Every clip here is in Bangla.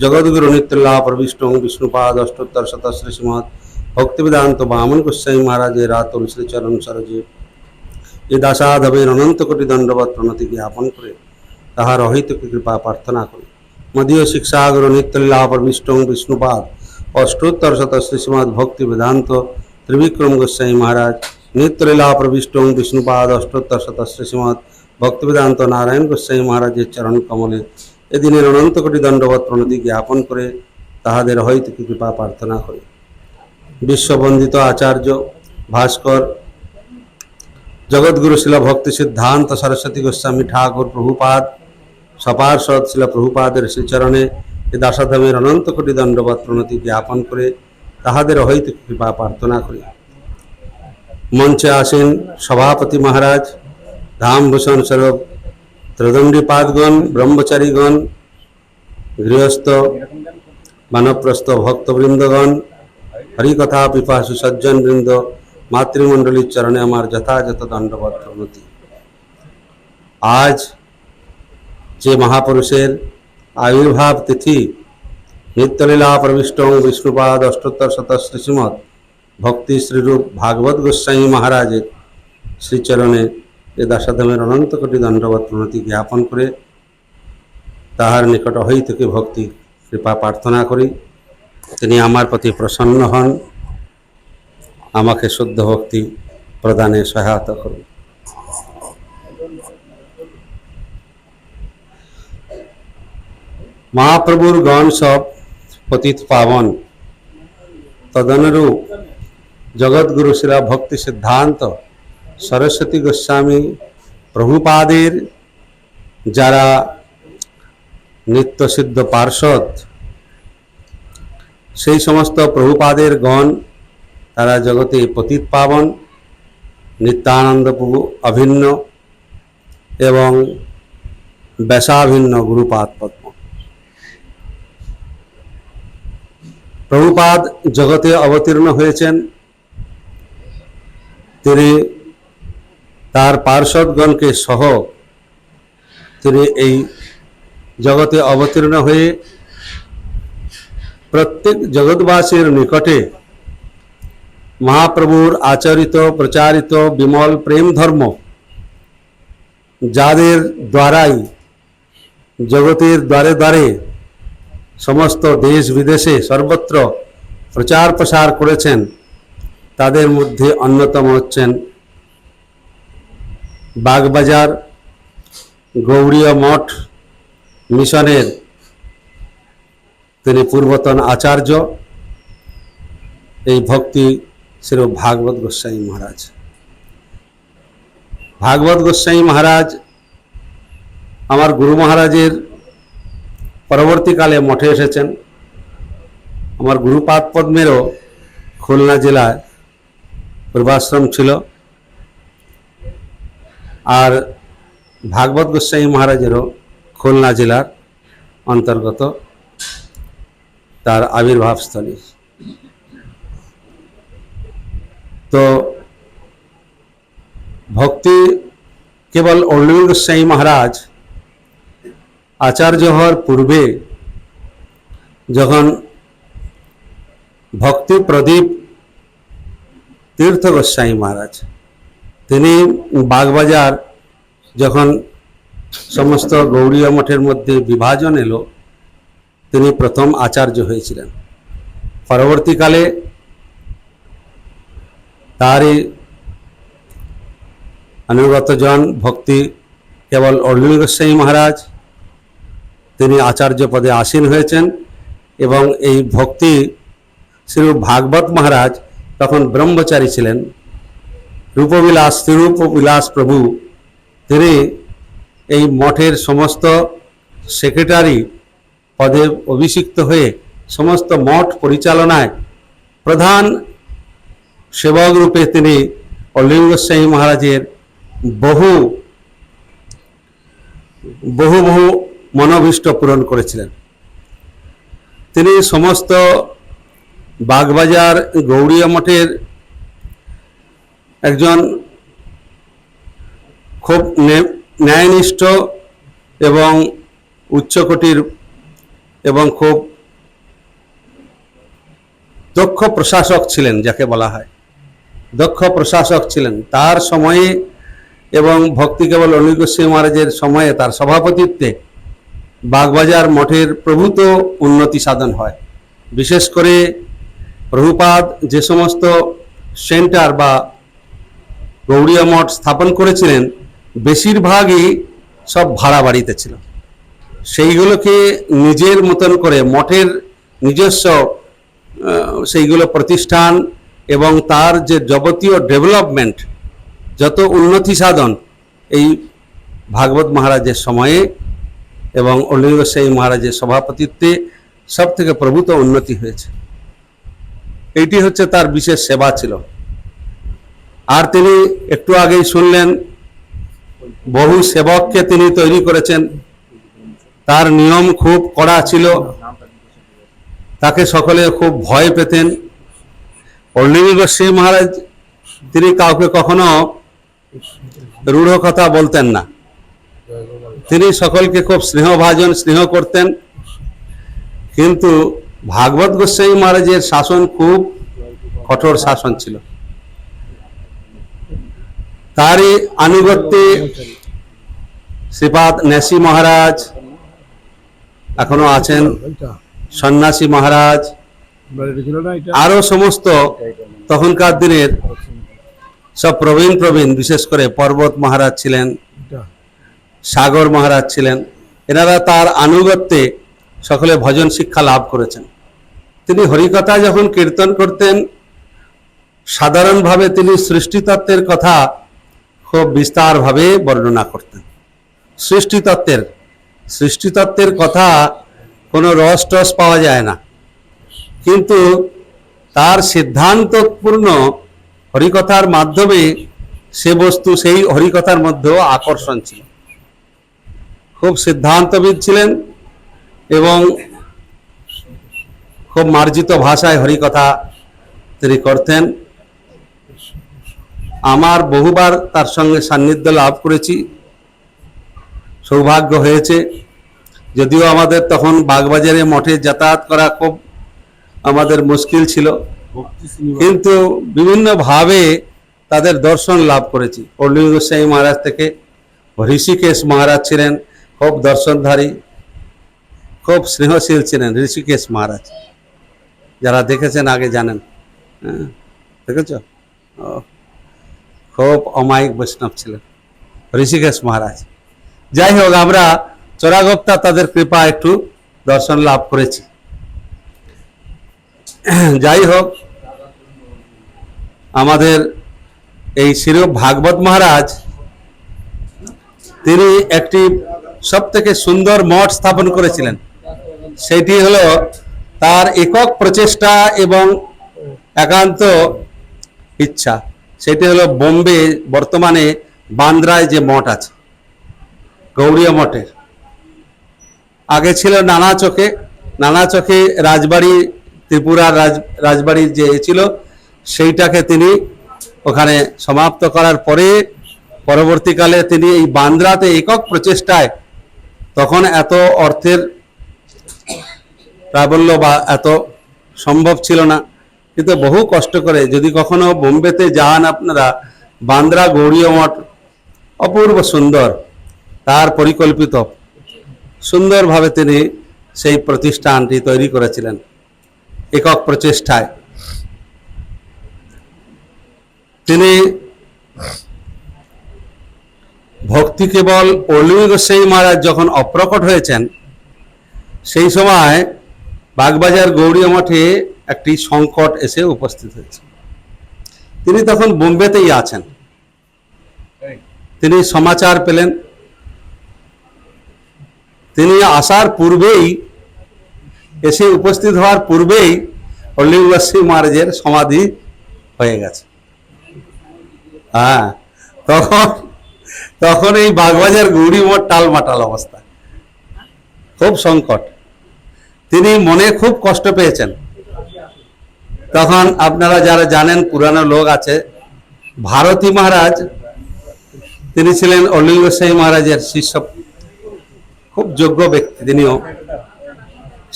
জগদ্গুরু নিত্যল্লাহ প্রবিষ্ট বিষ্ণুপাদ অষ্টোত্তর শতশ্রী শ্রীমৎ ভক্তিবেদান্ত বামন গোস্বামী মহারাজের রাতুল শ্রীচরণ সরজে এ দাসাধবের অনন্ত কোটি দণ্ডবত প্রণতি জ্ঞাপন করে তাহার অহিতকে কৃপা প্রার্থনা করি মদীয় শিক্ষাগুরু নিত্যলীলা প্রবিষ্ট বিষ্ণুপাদ অষ্টোত্তর শত শ্রীমৎ ভক্তি বেদান্ত ত্রিবিক্রম গোস্বামী মহারাজ নিত্যলীলা প্রবিষ্ট বিষ্ণুপাদ অষ্টোত্তর শত শ্রীমৎ ভক্তিবেদান্ত নারায়ণ গোস্বামী মহারাজের চরণ কমলে এদিনের অনন্ত কোটি দণ্ডবত প্রণতি জ্ঞাপন করে তাহাদের হয়তো কৃপা প্রার্থনা করি। বিশ্ববন্দিত আচার্য ভাস্কর, জগৎগুরু শিল ভক্তি সিদ্ধান্ত সরস্বতী গোস্বামী ঠাকুর প্রভুপাদ সপার্ষদ শিল প্রভুপাদের শ্রীচরণে এ দাসাধামের অনন্ত কোটি দণ্ডবত প্রণতি জ্ঞাপন করে তাহাদের অহৈত কৃপা প্রার্থনা করি। মঞ্চে আসেন সভাপতি মহারাজ ধামভূষণ স্বরূপ ত্রদণ্ডী পাদগণ ব্রহ্মচারীগণ গৃহস্থ মানবপ্রস্থ ভক্তবৃন্দগণ হরিকথা পিপাসু সজ্জনবৃন্দ মাতৃমণ্ডলীর চরণে আমার যথাযথ দণ্ডবত প্রণতি আজ যে মহাপুরুষের আবির্ভাব তিথি নিত্যলীলা প্রবিষ্ট বিষ্ণুপাদ অষ্টোত্তর শত শ্রীমৎ ভক্তি শ্রীরূপ ভাগবত গোস্বামী মহারাজের শ্রীচরণে এ দাসাধামের অনন্ত কোটি দণ্ডবত প্রণতি জ্ঞাপন করে তাহার নিকট থেকে ভক্তি কৃপা প্রার্থনা করি। তিনি আমার প্রতি প্রসন্ন হন। আমাকে শুদ্ধ ভক্তি প্রদানে সহায়তা করুন। মহাপ্রভুর গণ সব পতিত পাবন। তদনুরূপ জগৎগুরু শিলা ভক্তি সিদ্ধান্ত সরস্বতী গোস্বামী প্রভুপাদের যারা নিত্যসিদ্ধ পার্ষদ, সেই সমস্ত প্রভুপাদের গণ তারা জগতে পতিত পাবন, নিত্যানন্দ প্রভু অভিন্ন এবং ব্যাসাভিন্ন গুরুপাদ পদ্ম। প্রভুপাদ জগতে অবতীর্ণ হয়েছেন। তিনি তার পার্শ্বদগণকে সহ তিনি এই জগতে অবতীর্ণ হয়ে প্রত্যেক জগৎবাসীর নিকটে মহাপ্রভুর আচরিত, প্রচারিত, বিমল প্রেম ধর্ম যাদের দ্বারাই জগতের দ্বারে দ্বারে সমস্ত দেশ বিদেশে সর্বত্র প্রচার প্রসার করেছেন, তাদের মধ্যে অন্যতম হচ্ছেন বাগবাজার গৌড়ীয় মঠ মিশনের তিনি পূর্বতন আচার্য। এই ভক্তি শ্রী ভাগবত গোস্বাই মহারাজ। ভাগবত গোস্বাই মহারাজ আমার গুরু মহারাজের পরবর্তীকালে মঠে এসেছেন। আমার গুরুপাদ পদ্মেরও খুলনা জেলায় পূর্বাশ্রম ছিল। আর ভাগবত গোস্বামী মহারাজেরও খুলনা জেলার অন্তর্গত তার আবির্ভাবস্থলী। তো ভক্তি কেবল অর্ণবী গোস্বামী মহারাজ, আচার্য হওয়ার পূর্বে যখন ভক্তি প্রদীপ তীর্থ গোস্বামী মহারাজ তিনি বাগবাজার যখন সমস্ত গৌড়ীয় মঠের মধ্যে বিভাজন এলো, তিনি প্রথম আচার্য হয়েছিলেন। পরবর্তীকালে তারই অনুগতজন ভক্তি কেবল অর্জুন গোস্বামী মহারাজ, তিনি আচার্য পদে আসীন হয়েছেন এবং এই ভক্তি শ্রী ভাগবত মহারাজ তখন ব্রহ্মচারী ছিলেন। রূপবিলাস বিলাস প্রভু। তিনি এই মঠের সমস্ত সেক্রেটারি পদে অভিষিক্ত হয়ে সমস্ত মঠ পরিচালনায় প্রধান সেবক রূপে তিনি অলিঙ্গ গোস্বামী মহারাজের বহু বহু বহু মনোভীষ্ট পূরণ করেছিলেন। তিনি সমস্ত বাগবাজার গৌড়িয়া মঠের একজন খুব ন্যায়নিষ্ঠ এবং উচ্চকোটির এবং খুব দক্ষ প্রশাসক ছিলেন যাকে বলা হয়। দক্ষ প্রশাসক ছিলেন। তার সময়ে এবং ভক্তি কেবল অনিল গোস্বামী মহারাজের সময়ে তার সভাপতিত্বে বাগবাজার মঠের প্রভূত উন্নতি সাধন হয়। বিশেষ করে প্রভুপাদ যে সমস্ত সেন্টার বা গৌড়িয়া মঠ স্থাপন করেছিলেন, বেশিরভাগই সব ভাড়া বাড়িতে ছিল। সেইগুলোকে নিজের মতন করে মঠের নিজস্ব সেইগুলো প্রতিষ্ঠান এবং তার যে যাবতীয় ডেভেলপমেন্ট, যত উন্নতি সাধন, এই ভাগবত মহারাজের সময়ে এবং অলিঙ্গ গোস্বামী মহারাজের সভাপতিত্বে সব থেকে প্রভূত উন্নতি হয়েছে। এইটি হচ্ছে তার বিশেষ সেবা ছিল। আর তিনি একটু আগেই শুনলেন, বহু সেবককে তিনি তৈরি করেছেন। তার নিয়ম খুব কড়া ছিল। তাকে সকলে খুব ভয় পেতেন। অল্লিনী গোস্বামী মহারাজ, তিনি কাউকে কখনো রূঢ় কথা বলতেন না। তিনি সকলকে খুব স্নেহভাজন স্নেহ করতেন। কিন্তু ভাগবত গোস্বামী মহারাজের শাসন খুব কঠোর শাসন ছিল। তারই আনুগত্যে শ্রীপাদ নেসি মহারাজ, এখনও আছেন সন্ন্যাসী মহারাজ আমরা এটা ছিল না এটা আরও সমস্ত তখনকার দিনের সব প্রবীণ প্রবীণ, বিশেষ করে পর্বত মহারাজ ছিলেন, সাগর মহারাজ ছিলেন, এনারা তার আনুগত্যে সকলে ভজন শিক্ষা লাভ করেছেন। তিনি হরিকথা যখন কীর্তন করতেন, সাধারণভাবে তিনি সৃষ্টিতত্ত্বের কথা খুব বিস্তারভাবে বর্ণনা করতেন। সৃষ্টিতত্ত্বের সৃষ্টিতত্ত্বের কথা কোনো রস টস পাওয়া যায় না। কিন্তু তার সিদ্ধান্তপূর্ণ হরিকথার মাধ্যমে সে বস্তু সেই হরিকথার মধ্যেও আকর্ষণ ছিল। খুব সিদ্ধান্তবিদ ছিলেন এবং খুব মার্জিত ভাষায় হরিকথা তিনি করতেন। আমার বহুবার তার সঙ্গে সান্নিধ্য লাভ করেছি। সৌভাগ্য হয়েছে। যদিও আমাদের তখন বাগবাজারে মঠে যাতায়াত করা খুব আমাদের মুশকিল ছিল। কিন্তু বিভিন্নভাবে তাদের দর্শন লাভ করেছি। অর্লিং গোস্বামী মহারাজ থেকে ঋষিকেশ মহারাজ ছিলেন খুব দর্শনধারী খুব স্নেহশীল ছিলেন ঋষিকেশ মহারাজ। যারা দেখেছেন আগে জানেন। হ্যাঁ দেখেছ? ও, খুব অমায়িক বৈষ্ণব ছিলেন। ঋষিকেশ মহারাজ। যাই হোক, আমরা চোরাগোপ্তা তাদের কৃপা একটু দর্শন লাভ করেছি। যাই হোক, আমাদের এই শিরূপ ভাগবত মহারাজ, তিনি একটি সব থেকে সুন্দর মঠ স্থাপন করেছিলেন। সেটি হলো তার একক প্রচেষ্টা এবং একান্ত ইচ্ছা। সেটি হলো বোম্বে, বর্তমানে বান্দ্রায় যে মঠ আছে, গৌরীয় মঠের। আগে ছিল নানা চোখে নানা চোখে রাজবাড়ি, ত্রিপুরার রাজ রাজবাড়ির যে ছিল, সেইটাকে তিনি ওখানে সমাপ্ত করার পরে পরবর্তীকালে তিনি এই বান্দ্রাতে একক প্রচেষ্টায় তখন এত অর্থের প্রাবল্য বা এত সম্ভব ছিল না। কিন্তু বহু কষ্ট করে। যদি কখনো বোম্বেতে যান আপনারা, বান্দ্রা গৌরীয় মঠ, অপূর্ব সুন্দর, তার পরিকল্পিত, সুন্দরভাবে তিনি সেই প্রতিষ্ঠানটি তৈরি করেছিলেন, একক প্রচেষ্টায়। তিনি ভক্তি কেবল অলিম গোস্বাই মহারাজ যখন অপ্রকট হয়েছেন, সেই সময় বাগবাজার গৌরীয় মঠে একটি সংকট এসে উপস্থিত হয়েছে। তিনি তখন বোম্বেতেই আছেন। তিনি সমাচার পেলেন। তিনি আসার পূর্বেই এসে উপস্থিত হওয়ার পূর্বেই গোস্বাই মহারাজের সমাধি হয়ে গেছে। হ্যাঁ তখন তখন এই বাগবাজার গৌরী মঠ টালমাটাল অবস্থা। খুব সংকট। তিনি মনে খুব কষ্ট পেয়েছেন। তখন আপনারা যারা জানেন পুরানো লোক আছে, ভারতী মহারাজ, তিনি ছিলেন অলিল গোস্বাই মহারাজের শিষ্য, খুব যোগ্য ব্যক্তি, তিনিও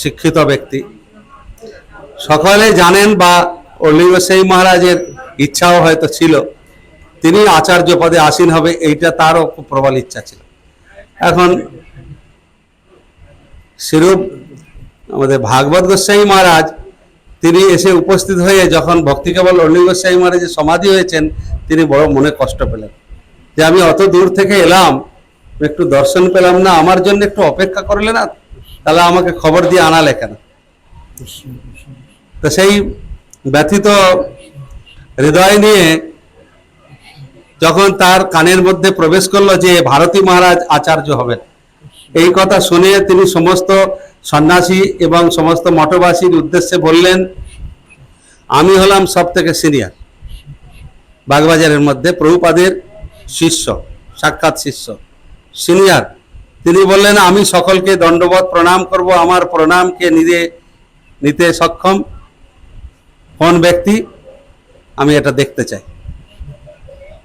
শিক্ষিত ব্যক্তি। সকলে জানেন বা অলিব সেই মহারাজের ইচ্ছাও হয়তো ছিল, তিনি আচার্য পদে আসীন হবে, এইটা তারও খুব প্রবল ইচ্ছা ছিল। এখন সেরূপ আমাদের ভাগবত গোস্বামী মহারাজ তিনি এসে উপস্থিত হয়ে যখন ভক্তি কেবল অলি গোস্বামী মহারাজের সমাধি হয়েছেন, তিনি বড় মনে কষ্ট পেলেন। যে আমি অত দূর থেকে এলাম, একটু দর্শন পেলাম না, আমার জন্য একটু অপেক্ষা করলে না? তাহলে আমাকে খবর দিয়ে আনালে কেন? তো সেই ব্যথিত হৃদয় নিয়ে যখন তার কানের মধ্যে প্রবেশ করল যে, ভারতী মহারাজ আচার্য হবেন। এই কথা শুনে তিনি সমস্ত সন্ন্যাসী এবং সমস্ত মঠবাসীর উদ্দেশ্যে বললেন, আমি হলাম সব থেকে সিনিয়র বাগবাজারের মধ্যে প্রভুপাদের শিষ্য, সাক্ষাৎ শিষ্য। সিনিয়র। তিনি বললেন, আমি সকলকে দণ্ডবত প্রণাম করব। আমার প্রণামকে নিজে নিতে সক্ষম কোন ব্যক্তি? আমি এটা দেখতে চাই।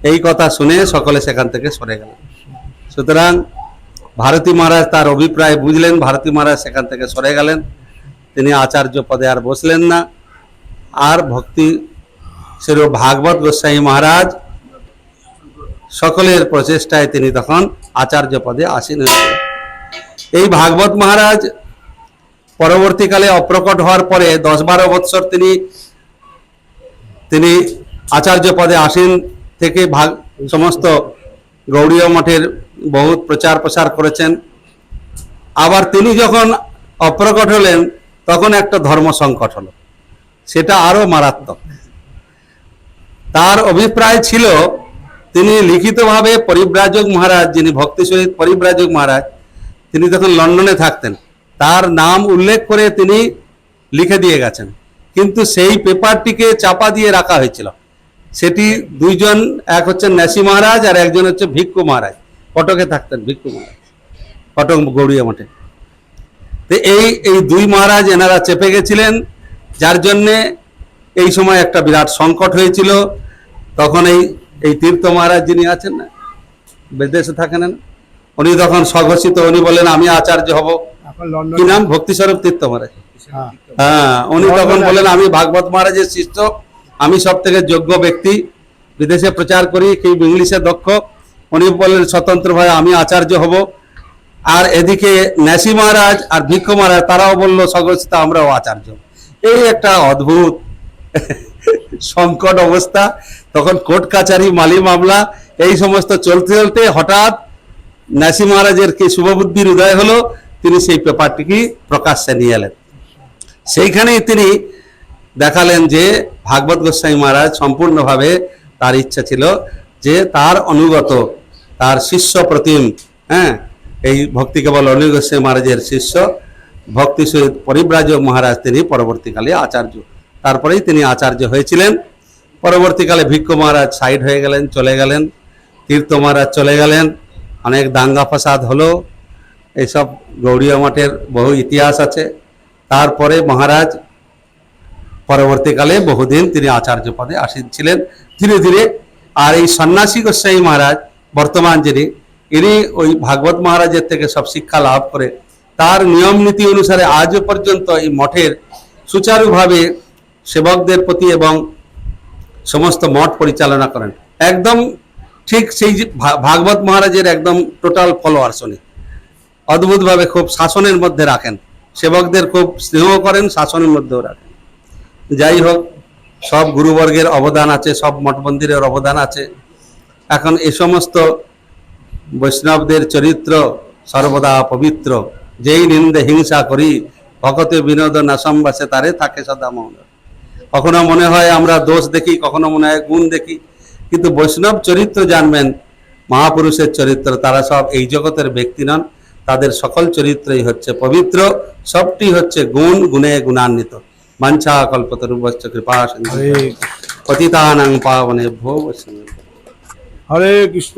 এই কথা শুনে সকলে সেখান থেকে সরে গেল। সুতরাং ভারতী মহারাজ তার অভিপ্রায় বুঝলেন, ভারতী মহারাজ সেখান থেকে সরে গেলেন। তিনি আচার্য পদে আর বসলেন না। আর ভক্তি সেরূপ ভাগবত গোস্বামী মহারাজ সকলের প্রচেষ্টায় তিনি তখন আচার্য পদে আসীন এই ভাগবত মহারাজ পরবর্তীকালে অপ্রকট হওয়ার পরে দশ বারো বৎসর তিনি তিনি আচার্য পদে আসীন থেকে ভাগ, সমস্ত গৌড়ীয় মঠের বহুত প্রচার প্রসার করেছেন। আবার তিনি যখন অপ্রকট হলেন, তখন একটা ধর্ম সংকট হলো। সেটা আরও মারাত্মক। তার অভিপ্রায় ছিল, তিনি লিখিতভাবে পরিব্রাজক মহারাজ, যিনি ভক্তি পরিব্রাজক মহারাজ, তিনি তখন লন্ডনে থাকতেন। তার নাম উল্লেখ করে তিনি লিখে দিয়ে গেছেন। কিন্তু সেই পেপারটিকে চাপা দিয়ে রাখা হয়েছিল। সেটি দুইজন, এক হচ্ছে ন্যাসি মহারাজ আর একজন হচ্ছে ভিক্ষু মহারাজ। কটকে থাকতেন ভিক্ষু মহারাজ কটক গৌড়িয়া মঠে। তো এই এই দুই মহারাজ এনারা চেপে গেছিলেন যার জন্যে এই সময় একটা বিরাট সংকট হয়েছিল। তখন এই এই তীর্থ মহারাজ যিনি আছেন না বিদেশে থাকেন না উনি তখন স্বঘোষিত উনি বলেন আমি আচার্য হব। কি নাম? ভক্তিস্বরূপ তীর্থ মহারাজ। হ্যাঁ। হ্যাঁ উনি তখন বলেন আমি ভাগবত মহারাজের শিষ্য আমি সব থেকে যোগ্য ব্যক্তি। বিদেশে প্রচার করি কি ইংলিশে দক্ষ উনি বললেন স্বতন্ত্রভাবে আমি আচার্য হব। আর এদিকে ন্যাসি মহারাজ আর ভিক্ষ মহারাজ, তারাও বলল স্বঘোষিত আমরাও আচার্য। এই একটা অদ্ভুত সংকট অবস্থা। তখন কোর্ট কাচারি মালি মামলা, এই সমস্ত চলতে চলতে হঠাৎ ন্যাসি মহারাজের কি শুভবুদ্ধির উদয় হলো, তিনি সেই পেপারটিকে প্রকাশ্যে নিয়ে এলেন। সেইখানেই তিনি দেখালেন যে ভাগবত গোস্বামী মহারাজ সম্পূর্ণভাবে তার ইচ্ছা ছিল যে তার অনুগত, তার শিষ্য প্রতিম হ্যাঁ? এই ভক্তি কেবল অনিল গোস্বামী মহারাজের শিষ্য, ভক্তি সহিত পরিব্রাজক মহারাজ তিনি পরবর্তীকালে আচার্য। তারপরেই তিনি আচার্য হয়েছিলেন। পরবর্তীকালে ভিক্ষ মহারাজ সাইড হয়ে গেলেন, চলে গেলেন, তীর্থ মহারাজ চলে গেলেন, অনেক দাঙ্গা ফাসাদ হলো। এইসব গৌড়ীয় মঠের বহু ইতিহাস আছে। তারপরে মহারাজ পরবর্তীকালে বহুদিন তিনি আচার্য পদে আসীন ছিলেন। ধীরে ধীরে আর এই সন্ন্যাসী গোস্বামী মহারাজ বর্তমান যিনি, ইনি ওই ভাগবত মহারাজের থেকে সব শিক্ষা লাভ করে, তার নিয়ম নীতি অনুসারে আজও পর্যন্ত এই মঠের সুচারুভাবে সেবকদের প্রতি এবং সমস্ত মঠ পরিচালনা করেন। একদম ঠিক সেই ভাগবত মহারাজের একদম টোটাল ফলোয়ার্স উনি অদ্ভুতভাবে খুব শাসনের মধ্যে রাখেন। সেবকদের খুব স্নেহ করেন, শাসনের মধ্যেও রাখেন। যাই হোক সব গুরুবর্গের অবদান আছে, সব মঠ মন্দিরের অবদান আছে। এখন এ সমস্ত বৈষ্ণবদের চরিত্র সর্বদা পবিত্র। যেই নিন্দে হিংসা করি, ভকতে বিনোদ নাসম্বাসে তারে থাকে সদা মৌন। কখনো মনে হয় আমরা দোষ দেখি, কখনো মনে হয় গুণ দেখি। কিন্তু বৈষ্ণব চরিত্র জানবেন, মহাপুরুষের চরিত্র, তারা সব এই জগতের ব্যক্তি নন। তাদের সকল চরিত্রই হচ্ছে পবিত্র, সবটি হচ্ছে গুণ, গুণে গুণান্বিত। मंचा कलपतरुवच्च कृपा पतितानं पावने भो हरे कृष्ण।